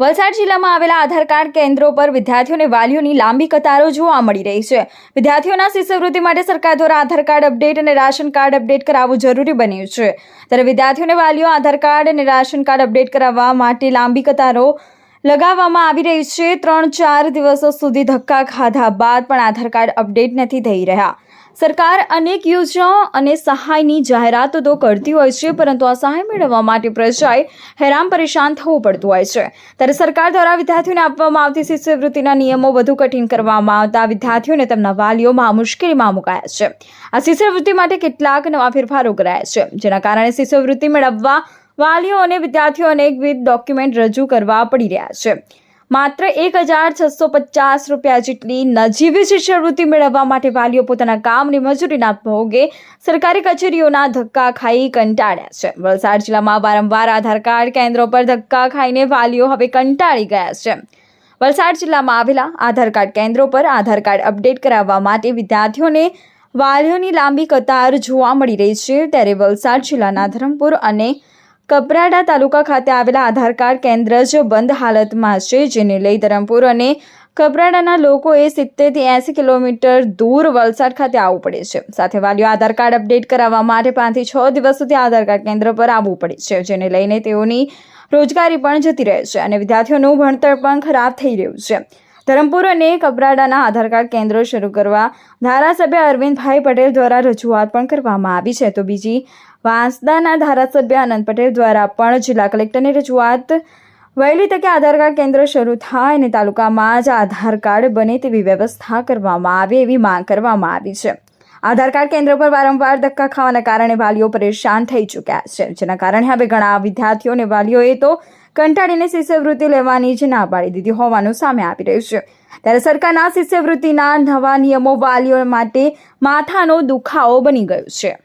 વલસાડ જિલ્લામાં આવેલા આધાર કાર્ડ કેન્દ્રો પર વિદ્યાર્થીઓને વાલીઓની લાંબી કતારો જોવા મળી રહી છે. વિદ્યાર્થીઓના શિષ્યવૃત્તિ માટે સરકાર દ્વારા આધાર કાર્ડ અપડેટ અને રાશન કાર્ડ અપડેટ કરાવવું જરૂરી બન્યું છે. ત્યારે વિદ્યાર્થીઓને વાલીઓ આધાર કાર્ડ અને રાશન કાર્ડ અપડેટ કરાવવા માટે લાંબી કતારો લગાવવામાં આવી રહી છે. ત્રણ ચાર દિવસો સુધી ધક્કા ખાધા બાદ પણ આધાર કાર્ડ અપડેટ નથી થઈ રહ્યા. સરકાર અનેક યોજનાઓ અને સહાયની જાહેરાતો તો કરતી હોય છે, પરંતુ આ સહાય મેળવવા માટે પ્રજાએ હેરાન પરેશાન થવું પડતું હોય છે. ત્યારે સરકાર દ્વારા વિદ્યાર્થીઓને આપવામાં આવતી શિષ્યવૃત્તિના નિયમો વધુ કઠિન કરવામાં આવતા વિદ્યાર્થીઓને તેમના વાલીઓમાં મુશ્કેલીમાં મુકાયા છે. આ શિષ્યવૃત્તિ માટે કેટલાક નવા ફેરફારો કરાયા છે, જેના કારણે શિષ્યવૃત્તિ મેળવવા વાલીઓ અને વિદ્યાર્થીઓ અનેકવિધ ડોક્યુમેન્ટ રજૂ કરવા પડી રહ્યા છે. માત્ર એક હજાર છસો પચાસ રૂપિયા જેટલી નજીવી શિષ્યવૃત્તિ મેળવવા માટે વાલીઓ પોતાના કામની મજૂરીના ભોગે સરકારી કચેરીઓના ધક્કા ખાઈ કંટાળ્યા છે. વલસાડ જિલ્લામાં વારંવાર આધાર કાર્ડ કેન્દ્રો પર ધક્કા ખાઈને વાલીઓ હવે કંટાળી ગયા છે. વલસાડ જિલ્લામાં આવેલા આધાર કાર્ડ કેન્દ્રો પર આધાર કાર્ડ અપડેટ કરાવવા માટે વિદ્યાર્થીઓને વાલીઓની લાંબી કતાર જોવા મળી રહી છે. ત્યારે વલસાડ જિલ્લાના ધરમપુર અને કપરાડા તાલુકા ખાતે આવેલા આધાર કાર્ડ કેન્દ્ર જ બંધ હાલતમાં છે, જેને લઈ ધરમપુર અને કપરાડાના લોકોએ સિત્તેરથી એંસી કિલોમીટર દૂર વલસાડ ખાતે આવવું પડે છે. સાથે વાલીઓ આધાર કાર્ડ અપડેટ કરાવવા માટે પાંચથી છ દિવસ સુધી આધાર કાર્ડ કેન્દ્ર પર આવવું પડે છે, જેને લઈને તેઓની રોજગારી પણ જતી રહે છે અને વિદ્યાર્થીઓનું ભણતર પણ ખરાબ થઈ રહ્યું છે. ધરમપુર અને કપરાડાના આધાર કાર્ડ કેન્દ્રો શરૂ કરવા ધારાસભ્ય અરવિંદભાઈ પટેલ દ્વારા રજૂઆત પણ કરવામાં આવી છે. તો બીજી વાંસદાના ધારાસભ્ય આનંદ પટેલ દ્વારા પણ જિલ્લા કલેક્ટરની રજૂઆત વહેલી તકે આધાર કાર્ડ કેન્દ્ર શરૂ થાય અને તાલુકામાં જ આધાર કાર્ડ બને તેવી વ્યવસ્થા કરવામાં આવે એવી માંગ કરવામાં આવી છે. આધાર કાર્ડ કેન્દ્ર પર વારંવાર ધક્કા ખાવાના કારણે વાલીઓ પરેશાન થઈ ચૂક્યા છે. જેના કારણે હવે ઘણા વિદ્યાર્થીઓ અને વાલીઓએ તો કંટાળીને શિષ્યવૃત્તિ લેવાની જ ના પાડી દીધી હોવાનું સામે આવી રહ્યું છે. ત્યારે સરકારના શિષ્યવૃત્તિના નવા નિયમો વાલીઓ માટે માથાનો દુખાવો બની ગયો છે.